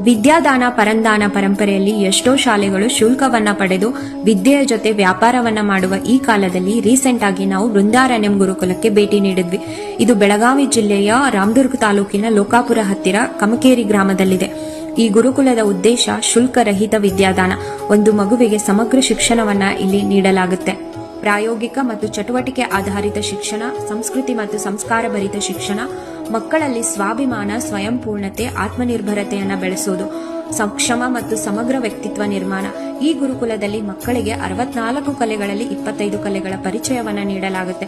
ವಿದ್ಯಾದಾನ, ಪರಂದಾನ ಪರಂಪರೆಯಲ್ಲಿ ಎಷ್ಟೋ ಶಾಲೆಗಳು ಶುಲ್ಕವನ್ನ ಪಡೆದು ವಿದ್ಯೆಯ ಜೊತೆ ವ್ಯಾಪಾರವನ್ನ ಮಾಡುವ ಈ ಕಾಲದಲ್ಲಿ ರೀಸೆಂಟ್ ಆಗಿ ನಾವು ವೃಂದಾರಣ್ಯಂ ಗುರುಕುಲಕ್ಕೆ ಭೇಟಿ ನೀಡಿದ್ವಿ. ಇದು ಬೆಳಗಾವಿ ಜಿಲ್ಲೆಯ ರಾಮದುರ್ಗ ತಾಲೂಕಿನ ಲೋಕಾಪುರ ಹತ್ತಿರ ಕಮಕೇರಿ ಗ್ರಾಮದಲ್ಲಿದೆ. ಈ ಗುರುಕುಲದ ಉದ್ದೇಶ ಶುಲ್ಕರಹಿತ ವಿದ್ಯಾದಾನ, ಒಂದು ಮಗುವಿಗೆ ಸಮಗ್ರ ಶಿಕ್ಷಣವನ್ನ ಇಲ್ಲಿ ನೀಡಲಾಗುತ್ತೆ. ಪ್ರಾಯೋಗಿಕ ಮತ್ತು ಚಟುವಟಿಕೆ ಆಧಾರಿತ ಶಿಕ್ಷಣ, ಸಂಸ್ಕೃತಿ ಮತ್ತು ಸಂಸ್ಕಾರ ಭರಿತ ಶಿಕ್ಷಣ ಮಕ್ಕಳಲ್ಲಿ ಸ್ವಾಭಿಮಾನ, ಸ್ವಯಂಪೂರ್ಣತೆ, ಆತ್ಮನಿರ್ಭರತೆಯನ್ನು ಬೆಳೆಸೋದು ಸಕ್ಷಮ ಮತ್ತು ಸಮಗ್ರ ವ್ಯಕ್ತಿತ್ವ ನಿರ್ಮಾಣ. ಈ ಗುರುಕುಲದಲ್ಲಿ ಮಕ್ಕಳಿಗೆ ಅರವತ್ನಾಲ್ಕು ಕಲೆಗಳಲ್ಲಿ ಇಪ್ಪತ್ತೈದು ಕಲೆಗಳ ಪರಿಚಯವನ್ನ ನೀಡಲಾಗುತ್ತೆ.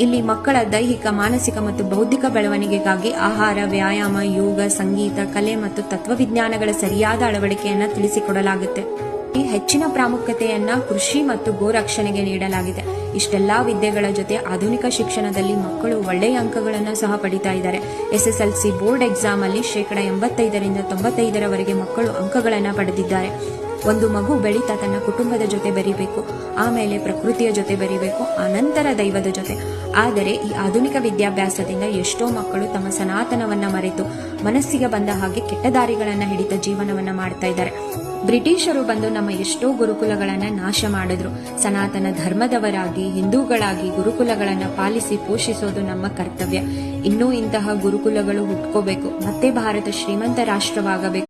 ಇಲ್ಲಿ ಮಕ್ಕಳ ದೈಹಿಕ, ಮಾನಸಿಕ ಮತ್ತು ಬೌದ್ಧಿಕ ಬೆಳವಣಿಗೆಗಾಗಿ ಆಹಾರ, ವ್ಯಾಯಾಮ, ಯೋಗ, ಸಂಗೀತ, ಕಲೆ ಮತ್ತು ತತ್ವವಿಜ್ಞಾನಗಳ ಸರಿಯಾದ ಅಳವಡಿಕೆಯನ್ನು ತಿಳಿಸಿಕೊಡಲಾಗುತ್ತೆ. ಹೆಚ್ಚಿನ ಪ್ರಾಮುಖ್ಯತೆಯನ್ನ ಕೃಷಿ ಮತ್ತು ಗೋರಕ್ಷಣೆಗೆ ನೀಡಲಾಗಿದೆ. ಇಷ್ಟೆಲ್ಲಾ ವಿದ್ಯೆಗಳ ಜೊತೆ ಆಧುನಿಕ ಶಿಕ್ಷಣದಲ್ಲಿ ಮಕ್ಕಳು ಒಳ್ಳೆಯ ಅಂಕಗಳನ್ನು ಸಹ ಪಡಿತಾ ಇದ್ದಾರೆ. ಎಸ್ಎಸ್ಎಲ್ಸಿ ಬೋರ್ಡ್ ಎಕ್ಸಾಮ್ ಅಲ್ಲಿ ಶೇಕಡ ಎಂಬತ್ತೈದರಿಂದ ತೊಂಬತ್ತೈದರವರೆಗೆ ಮಕ್ಕಳು ಅಂಕಗಳನ್ನು ಪಡೆದಿದ್ದಾರೆ. ಒಂದು ಮಗು ಬೆಳೀತಾ ತನ್ನ ಕುಟುಂಬದ ಜೊತೆ ಬೆರಿಬೇಕು, ಆಮೇಲೆ ಪ್ರಕೃತಿಯ ಜೊತೆ ಬೆರಿಬೇಕು ಅನಂತರ ದೈವದ ಜೊತೆ. ಆದರೆ ಈ ಆಧುನಿಕ ವಿದ್ಯಾಭ್ಯಾಸದಿಂದ ಎಷ್ಟೋ ಮಕ್ಕಳು ತಮ್ಮ ಸನಾತನವನ್ನ ಮರೆತು ಮನಸ್ಸಿಗೆ ಬಂದ ಹಾಗೆ ಕೆಟ್ಟ ದಾರಿಗಳನ್ನ ಹಿಡಿತ ಜೀವನವನ್ನ ಮಾಡ್ತಾ ಇದ್ದಾರೆ. ಬ್ರಿಟಿಷರು ಬಂದು ನಮ್ಮ ಎಷ್ಟೋ ಗುರುಕುಲಗಳನ್ನ ನಾಶ ಮಾಡಿದ್ರು. ಸನಾತನ ಧರ್ಮದವರಾಗಿ, ಹಿಂದೂಗಳಾಗಿ ಗುರುಕುಲಗಳನ್ನ ಪಾಲಿಸಿ ಪೋಷಿಸೋದು ನಮ್ಮ ಕರ್ತವ್ಯ. ಇನ್ನೂ ಇಂತಹ ಗುರುಕುಲಗಳು ಹುಟ್ಕೋಬೇಕು. ಮತ್ತೆ ಭಾರತ ಶ್ರೀಮಂತ ರಾಷ್ಟ್ರವಾಗಬೇಕು.